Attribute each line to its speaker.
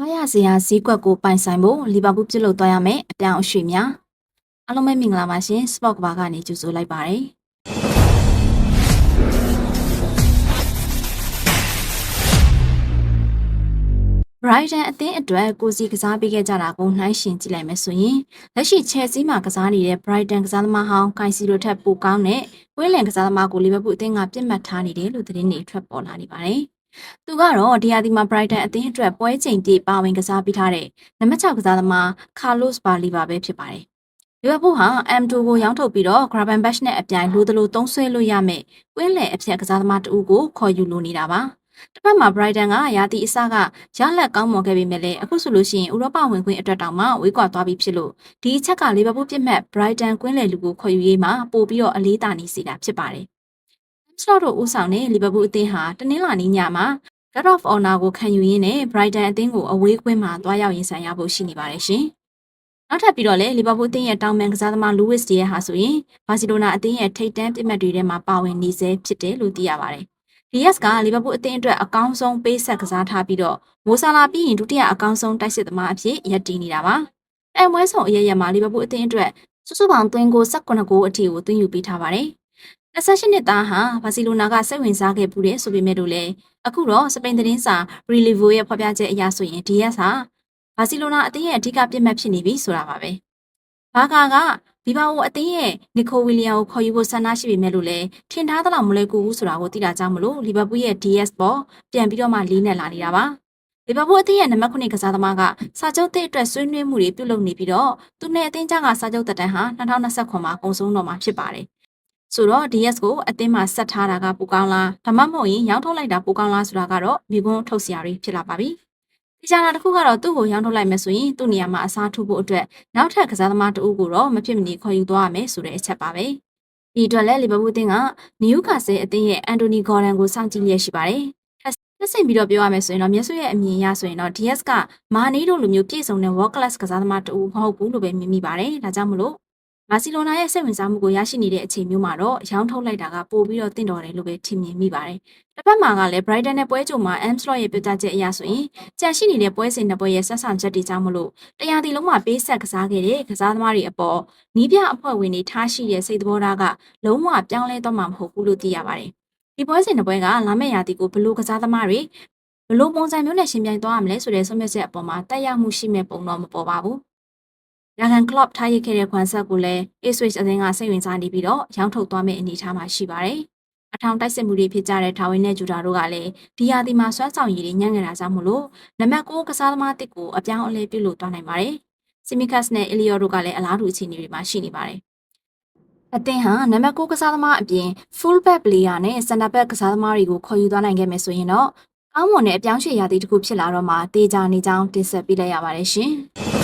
Speaker 1: အားရစရာဈေးကွက်ကိုပိုင်ဆိုင်ဖို့လီဗာပူးပြုတ်လုပ်သွားရမယ်အပြောင်းအရွှေ့များအားလုံးပဲမင်္ဂလာပါရှင်စပေါ့ကဘာကနေကြိုဆိုလိုက်ပါတယ် Brighton အသင်းအတွက်ကိုစီကစားပေးခဲ့ကြတာကိုနှိုင်းယှဉ်ကြည့်လိုက်မယ်ဆိုရင်လက်ရှိ Chelsea မှာကစားနေတဲ့ Brighton ကစားသမားဟောင်းကိုင်စီလိုထက်ပိုကောင်းတဲ့ဝင်းလင်ကစားသမားကိုလီဗာပူးအသင်းကပြစ်မှတ်ထားနေတယ်လို့သတင်းတွေထွက်ပေါ်လာနေပါတယ်။ သူကတော့ဒီယာဒီမှာ Brighton အသင်းအတွက်ပွဲချိန်ပြည့်ပါဝင်ကစားပေးထားတဲ့နံပါတ်6ကစားသမား Carlos Baleba ပဲဖြစ်ပါတယ်။လီဗာပူးဟာ M2 ကိုရောင်းထုတ်ပြီးတော့ Gravenberch နဲ့အပြိုင်လိုသလိုသုံးဆွဲလို့ရမယ်။ဝင်းလင်အဖြတ်ကစားသမားတဦးကိုခေါ်ယူလိုနေတာပါ။တစ်ဖက်မှာ Brighton ကရာသီအစကရလက်ကောင်းမွန်ခဲ့ပေမဲ့လည်းအခုဆိုလို့ရှိရင်ဥရောပဝင်ခွင့်အတွက်တောင်မှဝေးကွာသွားပြီဖြစ်လို့ဒီအချက်ကလီဗာပူးပြစ်မှတ် Brighton ကွင်းလယ်လူကိုခေါ်ယူရေးမှာပို့ပြီးတော့အလေးတာနေစေတာဖြစ်ပါတယ်။ Slot တို့ဦးဆောင်တဲ့လီဗာပူးအသင်းဟာတနင်္လာနေ့ညမှာ God of Honor ကိုခံယူရင်းနဲ့ Brighton အသင်းကိုအဝေးကွင်းမှာတွားရောက်ရင်ဆိုင်ရဖို့ရှိနေပါတယ်ရှင်။နောက်ထပ်ပြီးတော့လည်းလီဗာပူးအသင်းရဲ့တောင်ပန်ကစားသမား Luis Diaz ဟာဆိုရင်ဘာစီလိုနာအသင်းရဲ့ထိပ်တန်းပြစ်မှတ်တွေထဲမှာပါဝင်နေဆဲဖြစ်တယ်လို့သိရပါတယ်။ DS ကလီဗာပူးအသင်းအတွက်အကောင်းဆုံးပေးဆက်ကစားထားပြီးတော့မိုဆာလာပြီးရင်ဒုတိယအကောင်းဆုံးတိုက်စစ်သမားအဖြစ်ရပ်တည်နေတာပါ။တိုင်ပွဲဆောင်အရရက်မှာလီဗာပူးအသင်းအတွက်စုစုပေါင်းသွင်းကို18ဂိုးအထိကိုသွင်းယူပေးထားပါတယ်။ 28နှစ်သားဟာဘာစီလိုနာကစိတ်ဝင်စားခဲ့ပူတယ်ဆိုပေမဲ့လို့လည်းအခုတော့စပိန်သတင်းစာ Relevo ရဲ့ဖော်ပြချက်အရဆိုရင် DS ဟာဘာစီလိုနာအသင်းရဲ့အဓိကပြစ်မှတ်ဖြစ်နေပြီဆိုတာပါပဲ။ဘာကာကဒီဘာအိုအသင်းရဲ့နီကိုဝီလီယံကိုခေါ်ယူဖို့ဆန္ဒရှိပေမဲ့လို့လည်းထင်ထားသလောက်မလွယ်ကူဘူးဆိုတာကိုသိတာကြောင့်မလို့လီဗာပူးရဲ့ DS ပေါ်ပြန်ပြီးတော့မှလေးနဲ့လာနေတာပါလီဗာပူးအသင်းရဲ့နံပါတ်9ကစားသမားကစာချုပ်သစ်အတွက်ဆွေးနွေးမှုတွေပြုလုပ်နေပြီးတော့သူနဲ့အသင်းကြားကစာချုပ်သက်တမ်းဟာ2029မှာကုန်ဆုံးတော့မှာဖြစ်ပါတယ် ဆိုတော့ DS ကိုအသင်းမှာဆက်ထားတာကပိုကောင်းလားဒါမှမဟုတ်ရင်ရောင်းထုတ်လိုက်တာပိုကောင်းလားဆိုတာကတော့မိဘုံထုတ်စရာတွေဖြစ်လာပါပြီဒီကြတာတစ်ခုကတော့သူ့ကိုရောင်းထုတ်လိုက်မယ်ဆိုရင်သူ့နေရာမှာအစားထိုးဖို့အတွက်နောက်ထပ်ကစားသမားတဦးကိုတော့မဖြစ်မနေခေါ်ယူသွားရမယ်ဆိုတဲ့အချက်ပါပဲဒီအတွက်လည်းလီဗာပူးအသင်းကနယူကာဆယ်အသင်းရဲ့အန်တိုနီဂေါ်ဒန်ကိုစောင့်ကြည့်လျက်ရှိပါတယ်လက်ဆင့်ပြီးတော့ပြောရမယ်ဆိုရင်တော့မျက်စွရဲ့အမြင်အရဆိုရင်တော့ DS ကမာနီတို့လိုမျိုးပြည့်စုံတဲ့ world class ကစားသမားတူမဟုတ်ဘူးလို့ပဲမြင်မိပါတယ်။ဒါကြောင့်မလို့ ဘာစီလိုနာရဲ့စိတ်ဝင်စားမှုကိုရရှိနေတဲ့အချိန်မျိုးမှာတော့ရောင်းထုတ်လိုက်တာကပိုပြီးတော့တင့်တော်တယ်လို့ပဲထင်မြင်မိပါတယ်။တစ်ဖက်မှာကလည်း Brighton နဲ့ပွဲကြုံမှာ Amslot ရဲ့ပြသချက်အရဆိုရင်ကြံရှိနေတဲ့ပွဲစဉ်နှစ်ပွဲရဲ့ဆက်ဆံချက်တွေကြောင့်မလို့တရားတီလုံးမှာပေးဆက်ကစားခဲ့တဲ့ကစားသမားတွေအပေါ်နီးပြအဖွဲ့ဝင်တွေထားရှိတဲ့စိတ်သဘောထားကလုံးဝပြောင်းလဲတော့မှာမဟုတ်ဘူးလို့သိရပါတယ်။ဒီပွဲစဉ်တစ်ပွဲကလာမယ့်ရာသီကိုဘလို့ကစားသမားတွေဘလို့ပုံစံမျိုးနဲ့ရှင်ပြိုင်သွားရမလဲဆိုတဲ့ဆုံးဖြတ်ချက်အပေါ်မှာတက်ရောက်မှုရှိမဲ့ပုံတော့မပေါ်ပါဘူး။ ရာဂန်ကလော့ထားရခဲ့တဲ့ခွန်ဆက်ကိုလည်း Ipswich အသင်းကစိတ်ဝင်စားနေပြီးတော့ရောင်းထုတ်သွားမယ့်အနေအထားမှာရှိပါတယ်။အထောင်တိုက်စစ်မှုတွေဖြစ်ကြတဲ့ထာဝင်းနဲ့ဂျူတာတို့ကလည်းဒီယာဒီမှာဆွမ်းဆောင်ရည်တွေညံ့ငယ်တာကြောင့်မလို့နံပါတ်9ကစားသမားတစ်ကိုအပြောင်းအလဲပြုလုပ်သွားနိုင်ပါတယ်။ Simicas နဲ့ Elliot တို့ကလည်းအလားတူအခြေအနေတွေမှာရှိနေပါတယ်။အသင်းဟာနံပါတ်9ကစားသမားအပြင် full back player နဲ့ center back ကစားသမားတွေကိုခေါ်ယူသွားနိုင်ခဲ့မယ်ဆိုရင်တော့ကောင်းမွန်တဲ့အပြောင်းရွှေ့ရာသီတစ်ခုဖြစ်လာတော့မှတေချာနေကြောင်းတင်ဆက်ပေးလိုက်ရပါတယ်ရှင်။